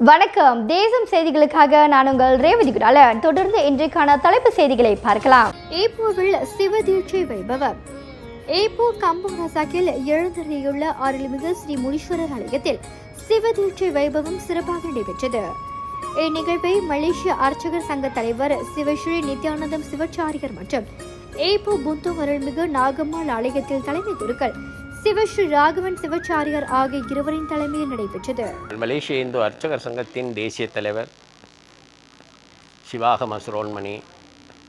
வணக்கம். தேசம் செய்திகளுக்காக நான் உங்கள் ரேவதி குடாலன். தொடர்ந்து இன்றைக்கான தலைப்பு செய்திகளை பார்க்கலாம். ஏப்போவில் சிவதீட்சை வைபவம். ஏப்போ கம்பம் ரசாக்கில் எழுந்தருளியுள்ள அருள்மிகு ஸ்ரீ முனீஸ்வரர் ஆலயத்தில் சிவதீட்சை வைபவம் சிறப்பாக நடைபெற்றது. இந்நிகழ்வை மலேசிய அர்ச்சகர் சங்க தலைவர் சிவஸ்ரீ நித்யானந்தம் சிவாச்சாரியர் மற்றும் ஏப்போ புத்து அருள்மிகு நாகம்மாள் ஆலயத்தில் தலைமை குருக்கள் சிவஸ்ரீ ராகவன் சிவாச்சாரியார் ஆகிய இருவரின் தலைமையில் நடைபெற்றது. மலேசிய இந்து அர்ச்சகர் சங்கத்தின் தேசிய தலைவர் சிவாக மசுரோன்மணி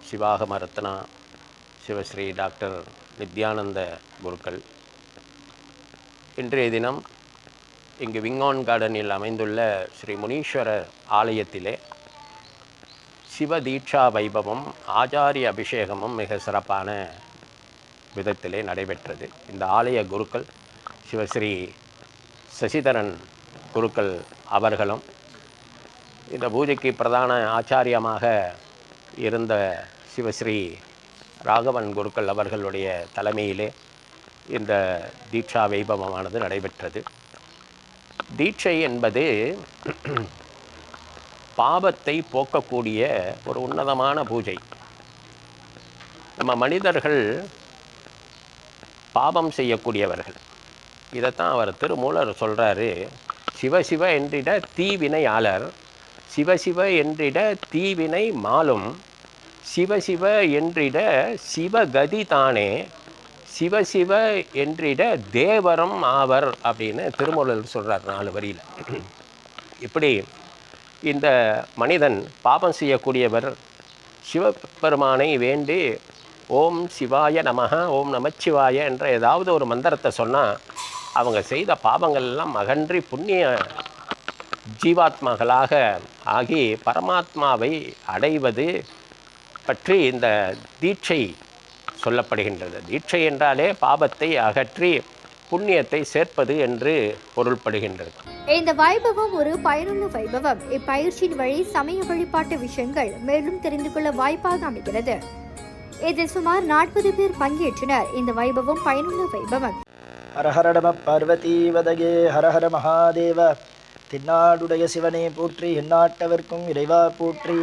சிவாக மரத்னா சிவஸ்ரீ டாக்டர் நித்யானந்த குருக்கள். இன்றைய தினம் இங்கு விங்கான் கார்டனில் அமைந்துள்ள ஸ்ரீ முனீஸ்வரர் ஆலயத்திலே சிவ தீட்சா வைபவம் ஆச்சாரிய அபிஷேகமும் மிக சிறப்பான விதத்திலே நடைபெற்றது. இந்த ஆலய குருக்கள் சிவஸ்ரீ சசிதரன் குருக்கள் அவர்களும் இந்த பூஜைக்கு பிரதான ஆச்சாரியமாக இருந்த சிவஸ்ரீ ராகவன் குருக்கள் அவர்களுடைய தலைமையிலே இந்த தீட்சா வைபவமானது நடைபெற்றது. தீட்சை என்பது பாவத்தை போக்கக்கூடிய ஒரு உன்னதமான பூஜை. நம்ம மனிதர்கள் பாபம் செய்யக்கூடியவர்கள். இதைத்தான் அவர் திருமூலர் சொல்கிறாரு சிவசிவ என்றிட தீவினையாளர் சிவசிவ என்றிட தீவினை மாலும். சிவசிவ என்றிட சிவகதி தானே. சிவசிவ என்றிட தேவரம் ஆவர் அப்படின்னு திருமூலர் சொல்கிறார் நாலு வரியில். இப்படி இந்த மனிதன் பாபம் செய்யக்கூடியவர் சிவபெருமானை வேண்டி ஓம் சிவாய நமக ஓம் நமச்சிவாய என்ற ஏதாவது ஒரு மந்திரத்தை சொன்னால் அவங்க செய்த பாவங்கள் எல்லாம் அகன்றி புண்ணிய ஜீவாத்மாக்களாக ஆகி பரமாத்மாவை அடைவது பற்றி இந்த தீட்சை சொல்லப்படுகின்றது. தீட்சை என்றாலே பாபத்தை அகற்றி புண்ணியத்தை சேர்ப்பது என்று பொருள்படுகின்றது. இந்த வைபவம் ஒரு பயனுள்ள வைபவம். இப்பயிற்சியின் வழி சமய வழிபாட்டு விஷயங்கள் மேலும் தெரிந்து கொள்ள வாய்ப்பாக அமைகிறது. இதில் சுமார் நாற்பது பேர் பங்கேற்றனர். இந்த வைபவம் பயனுள்ள வைபவம். ஹரஹர நம பார்வதீவதயே ஹரஹர மகாதேவ. தின்னாடுடைய சிவனை போற்றி எந்நாட்டவர்க்கும் இறைவா போற்றி.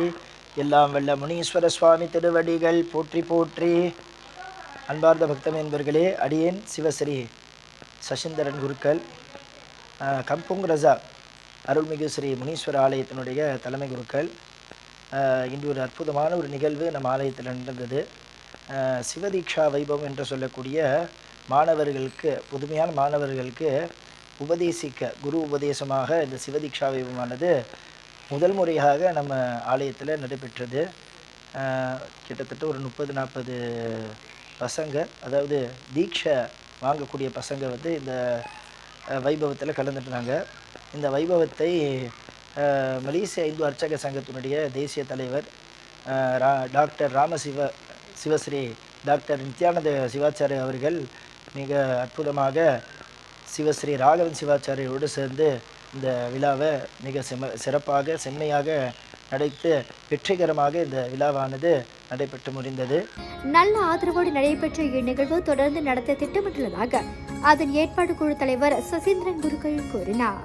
எல்லாம் வல்ல முனீஸ்வர சுவாமி திருவடிகள் போற்றி போற்றி. அன்பார்ந்த பக்தம் என்பர்களே அடியேன் சிவஸ்ரீ சசிந்தரன் குருக்கள் கம்புங் ரசா அருள்மிகு ஸ்ரீ முனீஸ்வர ஆலயத்தினுடைய தலைமை குருக்கள் இன்று ஒரு அற்புதமான ஒரு நிகழ்வு நம்ம ஆலயத்தில் நடந்தது சிவதீக்ஷா வைபவம் என்று சொல்லக்கூடிய மாணவர்களுக்கு புதுமையான மாணவர்களுக்கு உபதேசிக்க குரு உபதேசமாக இந்த சிவதீக்ஷா வைபவமானது முதல் முறையாக நம்ம ஆலயத்தில் நடைபெற்றது. கிட்டத்தட்ட ஒரு முப்பது நாற்பது பசங்க அதாவது தீட்சை வாங்கக்கூடிய பசங்க வந்து இந்த வைபவத்தில் கலந்துட்டாங்க இந்த வைபவத்தை மலேசிய இந்து அர்ச்சக சங்கத்தினுடைய தேசிய தலைவர் ரா டாக்டர் ராமசிவ சிவஸ்ரீ டாக்டர் நித்யானந்த சிவாச்சாரிய அவர்கள் மிக அற்புதமாக சிவஸ்ரீ ராகவன் சிவாச்சாரியோடு சேர்ந்து இந்த விழாவை மிக செம சிறப்பாக செம்மையாக நடைத்து வெற்றிகரமாக இந்த விழாவானது நடைபெற்று முடிந்தது. நல்ல ஆதரவோடு நடைபெற்ற இந்நிகழ்வு தொடர்ந்து நடத்த திட்டமிட்டுள்ளதாக அதன் ஏற்பாடு குழு தலைவர் சசீந்திரன் குருக்கள் கூறினார்.